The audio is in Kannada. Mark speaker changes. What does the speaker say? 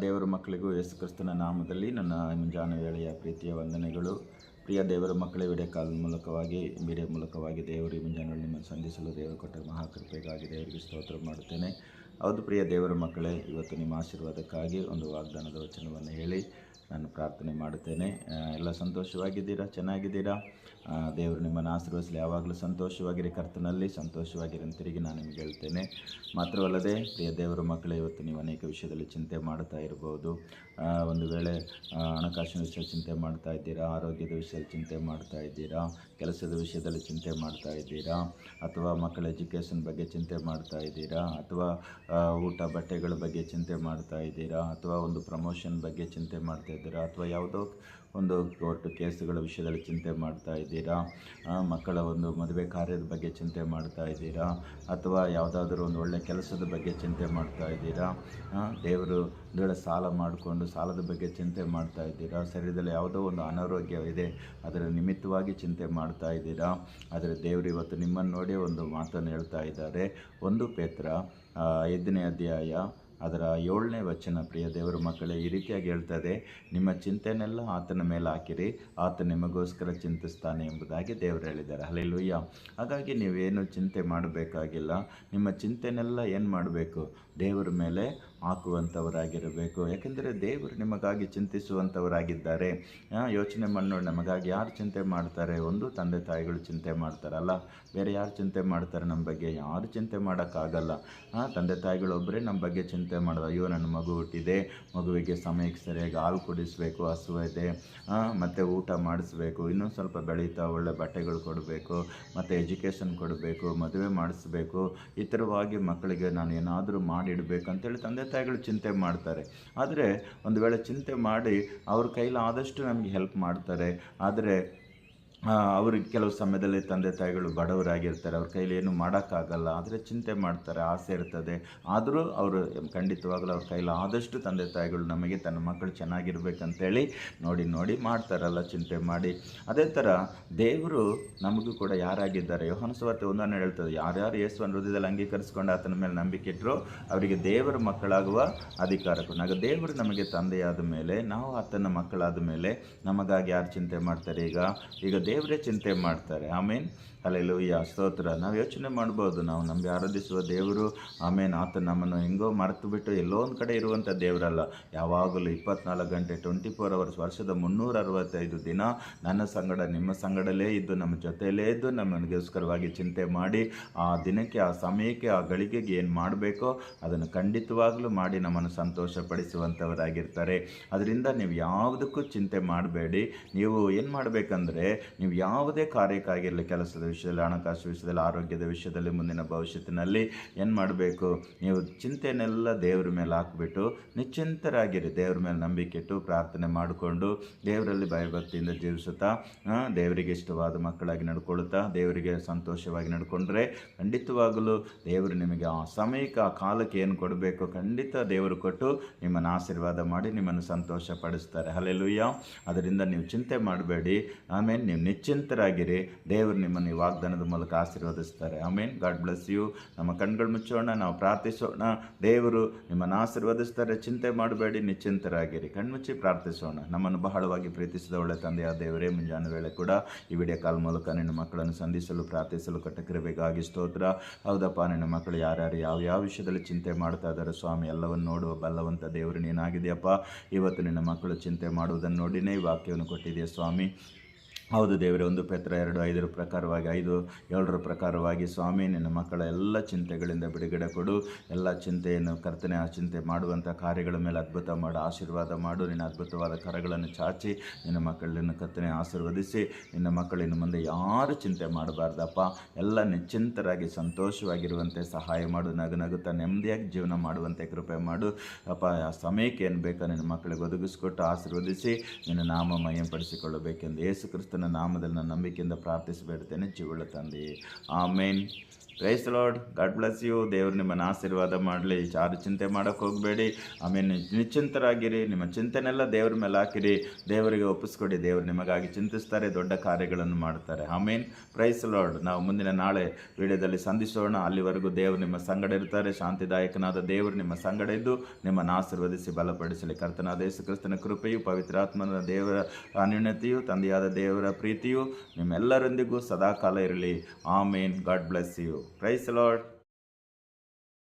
Speaker 1: ದೇವರ ಮಕ್ಕಳಿಗೂ ಯೇಸು ಕ್ರಿಸ್ತನ ನಾಮದಲ್ಲಿ ನನ್ನ ಮುಂಜಾನ ವೇಳೆಯ ಪ್ರೀತಿಯ ವಂದನೆಗಳು. ಪ್ರಿಯ ದೇವರ ಮಕ್ಕಳೇ, ವಿಡಿಯೋ ಕಾಲ್ ಮೂಲಕವಾಗಿ, ವಿಡಿಯೋ ಮೂಲಕವಾಗಿ ದೇವರು ಮುಂಜಾನೆ ನಿಮ್ಮನ್ನು ಸಂಧಿಸಲು ದೇವರು ಕೊಟ್ಟ ಮಹಾಕೃಪೆಗಾಗಿ ದೇವರಿಗೆ ಸ್ತೋತ್ರ ಮಾಡುತ್ತೇನೆ. ಹೌದು ಪ್ರಿಯ ದೇವರ ಮಕ್ಕಳೇ, ಇವತ್ತು ನಿಮ್ಮ ಆಶೀರ್ವಾದಕ್ಕಾಗಿ ಒಂದು ವಾಗ್ದಾನದ ವಚನವನ್ನು ಹೇಳಿ ನಾನು ಪ್ರಾರ್ಥನೆ ಮಾಡುತ್ತೇನೆ. ಎಲ್ಲ ಸಂತೋಷವಾಗಿದ್ದೀರಾ? ಚೆನ್ನಾಗಿದ್ದೀರಾ? ದೇವರು ನಿಮ್ಮನ್ನು ಆಶೀರ್ವದಿಸಲಿ. ಯಾವಾಗಲೂ ಸಂತೋಷವಾಗಿರಿ ಕರ್ತನಲ್ಲಿ, ಸಂತೋಷವಾಗಿರಿ ಅಂತ ತಿರುಗಿ ನಾನು ನಿಮಗೆ ಹೇಳ್ತೇನೆ. ಮಾತ್ರವಲ್ಲದೆ, ಪ್ರಿಯ ದೇವರ ಮಕ್ಕಳೇ, ಇವತ್ತು ನೀವು ಅನೇಕ ವಿಷಯದಲ್ಲಿ ಚಿಂತೆ ಮಾಡ್ತಾ ಇರ್ಬೋದು ಒಂದು ವೇಳೆ ಹಣಕಾಸಿನ ವಿಷಯ ಚಿಂತೆ ಮಾಡ್ತಾ ಇದ್ದೀರಾ? ಆರೋಗ್ಯದ ವಿಷಯದಲ್ಲಿ ಚಿಂತೆ ಮಾಡ್ತಾ ಇದ್ದೀರಾ? ಕೆಲಸದ ವಿಷಯದಲ್ಲಿ ಚಿಂತೆ ಮಾಡ್ತಾ ಇದ್ದೀರಾ? ಅಥವಾ ಮಕ್ಕಳ ಎಜುಕೇಷನ್ ಬಗ್ಗೆ ಚಿಂತೆ ಮಾಡ್ತಾ ಇದ್ದೀರಾ? ಅಥವಾ ಊಟ ಬಟ್ಟೆಗಳ ಬಗ್ಗೆ ಚಿಂತೆ ಮಾಡ್ತಾ ಇದ್ದೀರಾ? ಅಥವಾ ಒಂದು ಪ್ರಮೋಷನ್ ಬಗ್ಗೆ ಚಿಂತೆ ಮಾಡ್ತಾ ಇದ್ದೀರಾ? ಅಥವಾ ಯಾವುದೋ ಒಂದು ಕೋರ್ಟ್ ಕೇಸುಗಳ ವಿಷಯದಲ್ಲಿ ಚಿಂತೆ ಮಾಡ್ತಾ ಇದ್ದೀರಾ? ಮಕ್ಕಳ ಒಂದು ಮದುವೆ ಕಾರ್ಯದ ಬಗ್ಗೆ ಚಿಂತೆ ಮಾಡ್ತಾ ಇದ್ದೀರಾ? ಅಥವಾ ಯಾವುದಾದ್ರೂ ಒಂದು ಒಳ್ಳೆಯ ಕೆಲಸದ ಬಗ್ಗೆ ಚಿಂತೆ ಮಾಡ್ತಾ ಇದ್ದೀರಾ? ದೇವರು ಒಂದು ವೇಳೆ ಸಾಲ ಮಾಡಿಕೊಂಡು ಸಾಲದ ಬಗ್ಗೆ ಚಿಂತೆ ಮಾಡ್ತಾ ಇದ್ದೀರಾ? ಶರೀರದಲ್ಲಿ ಯಾವುದೋ ಒಂದು ಅನಾರೋಗ್ಯವಿದೆ ಅದರ ನಿಮಿತ್ತವಾಗಿ ಚಿಂತೆ ಮಾಡ್ತಾ ಇದ್ದೀರಾ? ಆದರೆ ದೇವರು ಇವತ್ತು ನಿಮ್ಮನ್ನು ನೋಡಿ ಒಂದು ಮಾತನ್ನು ಹೇಳ್ತಾ ಇದ್ದಾರೆ. ಒಂದು ಪೇತ್ರ ಐದನೇ ಅಧ್ಯಾಯ ಅದರ ಏಳನೇ ವಚನ, ಪ್ರಿಯ ದೇವರ ಮಕ್ಕಳೇ, ಈ ರೀತಿಯಾಗಿ ಹೇಳ್ತದೆ, ನಿಮ್ಮ ಚಿಂತೆನೆಲ್ಲ ಆತನ ಮೇಲೆ ಹಾಕಿರಿ, ಆತ ನಿಮಗೋಸ್ಕರ ಚಿಂತಿಸ್ತಾನೆ ಎಂಬುದಾಗಿ ದೇವರು ಹೇಳಿದ್ದಾರೆ. ಅಲ್ಲೆಲ್ಲೂಯ್ಯ ಹಾಗಾಗಿ ನೀವೇನು ಚಿಂತೆ ಮಾಡಬೇಕಾಗಿಲ್ಲ, ನಿಮ್ಮ ಚಿಂತೆನೆಲ್ಲ ಏನು ಮಾಡಬೇಕು? ದೇವರ ಮೇಲೆ ಹಾಕುವಂಥವರಾಗಿರಬೇಕು. ಯಾಕೆಂದರೆ ದೇವರು ನಿಮಗಾಗಿ ಚಿಂತಿಸುವಂಥವರಾಗಿದ್ದಾರೆ. ಯೋಚನೆ ಮಾಡೋ ನಮಗಾಗಿ ಯಾರು ಚಿಂತೆ ಮಾಡ್ತಾರೆ? ಒಂದು ತಂದೆ ತಾಯಿಗಳು ಚಿಂತೆ ಮಾಡ್ತಾರಲ್ಲ, ಬೇರೆ ಯಾರು ಚಿಂತೆ ಮಾಡ್ತಾರೆ ನಮ್ಮ ಬಗ್ಗೆ? ಯಾರು ಚಿಂತೆ ಮಾಡೋಕ್ಕಾಗಲ್ಲ. ತಂದೆ ತಾಯಿಗಳು ಒಬ್ಬರೇ ನಮ್ಮ ಬಗ್ಗೆ ಚಿಂತೆ ಮಾಡೋದು, ಅಯ್ಯೋ, ನನ್ನ ಮಗು ಹುಟ್ಟಿದೆ, ಮಗುವಿಗೆ ಸಮಯಕ್ಕೆ ಸರಿಯಾಗಿ ಹಾಲು ಕುಡಿಸ್ಬೇಕು ಹಸುವಿದೆ ಮತ್ತು ಊಟ ಮಾಡಿಸ್ಬೇಕು, ಇನ್ನೂ ಸ್ವಲ್ಪ ಬೆಳೀತಾ ಒಳ್ಳೆ ಬಟ್ಟೆಗಳು ಕೊಡಬೇಕು, ಮತ್ತು ಎಜುಕೇಷನ್ ಕೊಡಬೇಕು, ಮದುವೆ ಮಾಡಿಸ್ಬೇಕು ಈ ಥರವಾಗಿ ಮಕ್ಕಳಿಗೆ ನಾನು ಏನಾದರೂ ಮಾಡಿಡಬೇಕು, ಅಂತೇಳಿ ತಂದೆ ತಾಯಿಗಳು ಚಿಂತೆ ಮಾಡ್ತಾರೆ. ಆದರೆ ಒಂದು ವೇಳೆ ಚಿಂತೆ ಮಾಡಿ ಅವ್ರ ಕೈಲಾದಷ್ಟು ನಮಗೆ ಹೆಲ್ಪ್ ಮಾಡ್ತಾರೆ. ಆದರೆ ಅವ್ರಿಗೆ ಕೆಲವು ಸಮಯದಲ್ಲಿ ತಂದೆ ತಾಯಿಗಳು ಬಡವರಾಗಿರ್ತಾರೆ, ಅವ್ರ ಕೈಲಿ ಏನು ಮಾಡೋಕ್ಕಾಗಲ್ಲ, ಆದರೆ ಚಿಂತೆ ಮಾಡ್ತಾರೆ, ಆಸೆ ಇರ್ತದೆ. ಆದರೂ ಅವರು ಖಂಡಿತವಾಗಲೂ ಅವ್ರ ಕೈಲಿ ಆದಷ್ಟು ತಂದೆ ತಾಯಿಗಳು ನಮಗೆ ತನ್ನ ಮಕ್ಕಳು ಚೆನ್ನಾಗಿರ್ಬೇಕಂತೇಳಿ ನೋಡಿ ನೋಡಿ ಮಾಡ್ತಾರಲ್ಲ, ಚಿಂತೆ ಮಾಡಿ. ಅದೇ ಥರ ದೇವರು ನಮಗೂ ಕೂಡ ಯಾರಾಗಿದ್ದಾರೆ? ಯೋಹಾನ ಸುವಾರ್ತೆ ಒಂದನ್ನು ಹೇಳ್ತದೆ, ಯಾರ್ಯಾರು ಯೇಸುವನ್ನು ಹೃದಯದಲ್ಲಿ ಅಂಗೀಕರಿಸ್ಕೊಂಡು ಆತನ ಮೇಲೆ ನಂಬಿಕೆ ಇಟ್ಟರು ಅವರಿಗೆ ದೇವರ ಮಕ್ಕಳಾಗುವ ಅಧಿಕಾರ ಕೊಟ್ಟಾಗ ದೇವರು ನಮಗೆ ತಂದೆಯಾದ ಮೇಲೆ, ನಾವು ಆತನ ಮಕ್ಕಳಾದ ಮೇಲೆ ನಮಗಾಗಿ ಯಾರು ಚಿಂತೆ ಮಾಡ್ತಾರೆ ಈಗ? ಈಗ ದೇವರೇ ಚಿಂತೆ ಮಾಡ್ತಾರೆ. ಆಮೇನ್. ಅಲ್ಲೆಲ್ಲೂಯ್ಯ ಸ್ತೋತ್ರ. ನಾವು ಯೋಚನೆ ಮಾಡ್ಬೋದು. ನಾವು ನಮಗೆ ಆರಾಧಿಸುವ ದೇವರು. ಆಮೇನ್. ಆತ ನಮ್ಮನ್ನು ಹೆಂಗೋ ಮರೆತು ಬಿಟ್ಟು ಎಲ್ಲೋ ಒಂದು ಕಡೆ ಇರುವಂಥ ದೇವರಲ್ಲ. ಯಾವಾಗಲೂ ಇಪ್ಪತ್ನಾಲ್ಕು ಗಂಟೆ ಟ್ವೆಂಟಿ ಫೋರ್ ಅವರ್ಸ್ ವರ್ಷದ ಮುನ್ನೂರ ಅರವತ್ತೈದು ದಿನ ನನ್ನ ಸಂಗಡ, ನಿಮ್ಮ ಸಂಗಡಲೇ ಇದ್ದು, ನಮ್ಮ ಜೊತೆಯಲ್ಲೇ ಇದ್ದು, ನಮ್ಮನಿಗೋಸ್ಕರವಾಗಿ ಚಿಂತೆ ಮಾಡಿ, ಆ ದಿನಕ್ಕೆ, ಆ ಸಮಯಕ್ಕೆ, ಆ ಗಳಿಗೆಗೆ ಏನು ಮಾಡಬೇಕೋ ಅದನ್ನು ಖಂಡಿತವಾಗಲೂ ಮಾಡಿ ನಮ್ಮನ್ನು ಸಂತೋಷಪಡಿಸುವಂಥವರಾಗಿರ್ತಾರೆ ಅದರಿಂದ ನೀವು ಯಾವುದಕ್ಕೂ ಚಿಂತೆ ಮಾಡಬೇಡಿ. ನೀವು ಏನು ಮಾಡಬೇಕಂದ್ರೆ ನೀವು ಯಾವುದೇ ಕಾರ್ಯಕ್ಕಾಗಿರಲಿ ಕೆಲಸದ ವಿಷಯದಲ್ಲಿ, ಹಣಕಾಸು ವಿಷಯದಲ್ಲಿ, ಆರೋಗ್ಯದ ವಿಷಯದಲ್ಲಿ, ಮುಂದಿನ ಭವಿಷ್ಯತ್ತಿನಲ್ಲಿ ಏನು ಮಾಡಬೇಕು? ನೀವು ಚಿಂತೆನೆಲ್ಲ ದೇವ್ರ ಮೇಲೆ ಹಾಕ್ಬಿಟ್ಟು ನಿಶ್ಚಿಂತರಾಗಿರಿ. ದೇವ್ರ ಮೇಲೆ ನಂಬಿಕೆ ಇಟ್ಟು ಪ್ರಾರ್ಥನೆ ಮಾಡಿಕೊಂಡು ದೇವರಲ್ಲಿ ಭಯಭಕ್ತಿಯಿಂದ ಜೀವಿಸುತ್ತಾ ದೇವರಿಗೆ ಇಷ್ಟವಾದ ಮಕ್ಕಳಾಗಿ ನಡ್ಕೊಳ್ತಾ ದೇವರಿಗೆ ಸಂತೋಷವಾಗಿ ನಡ್ಕೊಂಡ್ರೆ ಖಂಡಿತವಾಗಲೂ ದೇವರು ನಿಮಗೆ ಆ ಸಮಯಕ್ಕೆ, ಆ ಕಾಲಕ್ಕೆ ಏನು ಕೊಡಬೇಕು ಖಂಡಿತ ದೇವರು ಕೊಟ್ಟು ನಿಮ್ಮನ್ನು ಆಶೀರ್ವಾದ ಮಾಡಿ ನಿಮ್ಮನ್ನು ಸಂತೋಷ ಪಡಿಸ್ತಾರೆ ಅದರಿಂದ ನೀವು ಚಿಂತೆ ಮಾಡಬೇಡಿ. ಆಮೇಲೆ ನೀವು ನಿಶ್ಚಿಂತರಾಗಿರಿ. ದೇವರು ನಿಮ್ಮನ್ನು ಈ ವಾಗ್ದಾನದ ಮೂಲಕ ಆಶೀರ್ವದಿಸ್ತಾರೆ ಆಮೇನ್. God bless you. ನಮ್ಮ ಕಣ್ಗಳು ಮುಚ್ಚೋಣ, ನಾವು ಪ್ರಾರ್ಥಿಸೋಣ. ದೇವರು ನಿಮ್ಮನ್ನು ಆಶೀರ್ವದಿಸ್ತಾರೆ ಚಿಂತೆ ಮಾಡಬೇಡಿ, ನಿಶ್ಚಿಂತರಾಗಿರಿ. ಕಣ್ಮುಚ್ಚಿ ಪ್ರಾರ್ಥಿಸೋಣ. ನಮ್ಮನ್ನು ಬಹಳವಾಗಿ ಪ್ರೀತಿಸಿದ ಒಳ್ಳೆ ತಂದೆಯ ದೇವರೇ, ಮುಂಜಾನೆ ವೇಳೆ ಕೂಡ ಈ ವಿಡಿಯೋ ಕಾಲ್ ಮೂಲಕ ನಿನ್ನ ಮಕ್ಕಳನ್ನು ಸಂಧಿಸಲು, ಪ್ರಾರ್ಥಿಸಲು ಕಟ್ಟಕಿರಬೇಕಾಗಿ ಸ್ತೋತ್ರ. ಹೌದಪ್ಪ, ನಿನ್ನ ಮಕ್ಕಳು ಯಾರ್ಯಾರು, ಯಾವ ಯಾವ ವಿಷಯದಲ್ಲಿ ಚಿಂತೆ ಮಾಡ್ತಾ ಇದ್ದಾರೆ? ಸ್ವಾಮಿ, ಎಲ್ಲವನ್ನು ನೋಡುವ ಬಲ್ಲವಂತ ದೇವರು ನೀನಾಗಿದೆಯಪ್ಪ ಇವತ್ತು ನಿನ್ನ ಮಕ್ಕಳು ಚಿಂತೆ ಮಾಡುವುದನ್ನು ನೋಡಿನೇ ಈ ವಾಕ್ಯವನ್ನು ಕೊಟ್ಟಿದೆಯಾ ಸ್ವಾಮಿ? ಹೌದು ದೇವರೇ, ಒಂದು ಪೆತ್ರ, ಎರಡು, ಐದರ ಪ್ರಕಾರವಾಗಿ, ಐದು, ಏಳರ ಪ್ರಕಾರವಾಗಿ ಸ್ವಾಮಿ, ನಿನ್ನ ಮಕ್ಕಳ ಎಲ್ಲ ಚಿಂತೆಗಳಿಂದ ಬಿಡುಗಡೆ ಕೊಡು. ಎಲ್ಲ ಚಿಂತೆಯನ್ನು ಕರ್ತನೆ ಆ ಚಿಂತೆ ಮಾಡುವಂಥ ಕಾರ್ಯಗಳ ಮೇಲೆ ಅದ್ಭುತ ಮಾಡು, ಆಶೀರ್ವಾದ ಮಾಡು. ನಿನ್ನ ಅದ್ಭುತವಾದ ಕರಗಳನ್ನು ಚಾಚಿ, ನಿನ್ನ ಮಕ್ಕಳನ್ನು ಕರ್ತನೆ ಆಶೀರ್ವದಿಸಿ, ನಿನ್ನ ಮಕ್ಕಳಿನ ಮುಂದೆ ಯಾರು ಚಿಂತೆ ಮಾಡಬಾರ್ದಪ್ಪ. ಎಲ್ಲ ನಿಶ್ಚಿಂತರಾಗಿ ಸಂತೋಷವಾಗಿರುವಂತೆ ಸಹಾಯ ಮಾಡು. ನಗು ನಗುತ್ತ ನೆಮ್ಮದಿಯಾಗಿ ಜೀವನ ಮಾಡುವಂತೆ ಕೃಪೆ ಮಾಡು. ಅಪ್ಪ, ಆ ಸಮಯಕ್ಕೆ ಏನು ಬೇಕೋ? ನಿನ್ನ ಮಕ್ಕಳಿಗೆ ಒದಗಿಸ್ಕೊಟ್ಟು ಆಶೀರ್ವದಿಸಿ, ನಿನ್ನ ನಾಮ ಮಯಂಪಡಿಸಿಕೊಳ್ಳಬೇಕೆಂದು ಯೇಸು ಕ್ರಿಸ್ತನ ನಾಮದಲ್ಲಿ ನನ್ನ ನಂಬಿಕೆಯಿಂದ ಪ್ರಾರ್ಥಿಸಿಬೇಡ್ತೇನೆ ಜೀವಳ ತಂದೆ amen praise Lord God bless you ದೇವರು ನಿಮ್ಮನ್ನು ಆಶೀರ್ವಾದ ಮಾಡಲಿ. ಯಾರು ಚಿಂತೆ ಮಾಡೋಕ್ಕೆ ಹೋಗಬೇಡಿ. ಆಮೇಲೆ ನಿಶ್ಚಿಂತರಾಗಿರಿ. ನಿಮ್ಮ ಚಿಂತನೆಲ್ಲ ದೇವ್ರ ಮೇಲೆ ಹಾಕಿರಿ. ದೇವರಿಗೆ ಒಪ್ಪಿಸ್ಕೊಡಿ. ದೇವರು ನಿಮಗಾಗಿ ಚಿಂತಿಸ್ತಾರೆ, ದೊಡ್ಡ ಕಾರ್ಯಗಳನ್ನು ಮಾಡ್ತಾರೆ. ಆಮೇನ್. ಪ್ರೈಸ್ ಲಾರ್ಡ್ ನಾವು ಮುಂದಿನ ನಾಳೆ ವಿಡಿಯೋದಲ್ಲಿ ಸಂಧಿಸೋಣ. ಅಲ್ಲಿವರೆಗೂ ದೇವರು ನಿಮ್ಮ ಸಂಗಡ ಇರ್ತಾರೆ. ಶಾಂತಿದಾಯಕನಾದ ದೇವರು ನಿಮ್ಮ ಸಂಗಡ ಇದ್ದು ನಿಮ್ಮನ್ನು ಆಶೀರ್ವದಿಸಿ ಬಲಪಡಿಸಲಿ. ಕರ್ತನಾದ ಯೇಸು ಕ್ರಿಸ್ತನ ಕೃಪೆಯು ಪವಿತ್ರಾತ್ಮನ ದೇವರ ಅನ್ಯೂನ್ಯತೆಯು, ತಂದೆಯಾದ ದೇವರ ಪ್ರೀತಿಯು ನಿಮ್ಮೆಲ್ಲರೊಂದಿಗೂ ಸದಾಕಾಲ ಇರಲಿ. Amen. God bless you praise Lord